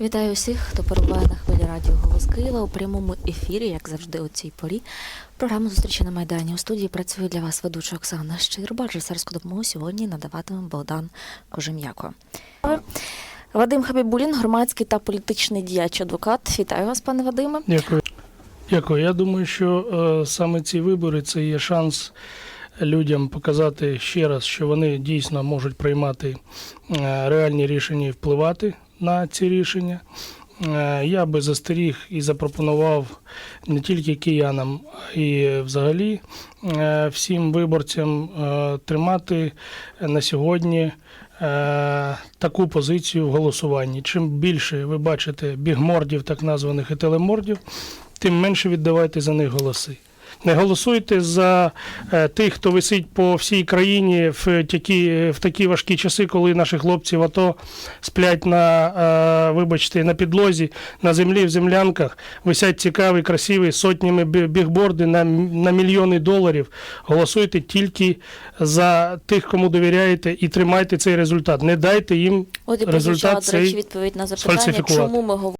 Вітаю усіх, хто перебуває на хвилі радіо Голос Києва у прямому ефірі, як завжди, у цій порі. Програму зустрічі на Майдані. У студії працює для вас ведуча Оксана Щирба. Режисерську допомогу сьогодні надаватиме Богдан Кожем'яко. Вадим Хабібулін, громадський та політичний діяч адвокат. Вітаю вас, пане Вадиме. Дякую. Дякую. Я думаю, що е, саме ці вибори це є шанс людям показати ще раз, що вони дійсно можуть приймати е, реальні рішення і впливати на ці рішення. Е, Я би застеріг і запропонував не тільки киянам, а і взагалі е, всім виборцям е, тримати на сьогодні таку позицію в голосуванні. Чим більше ви бачите бігмордів, так названих і телемордів, тим менше віддавайте за них голоси. Не голосуйте за е, тих, хто висить по всій країні в такі, в такі важкі часи, коли наші хлопці в АТО сплять на, е, вибачте, на підлозі, на землі, в землянках, висять цікаві, красиві сотнями бігборди на, на мільйони доларів. Голосуйте тільки за тих, кому довіряєте, і тримайте цей результат. Не дайте їм От і Результат до речі, відповідь на запитання, чому ми говоримо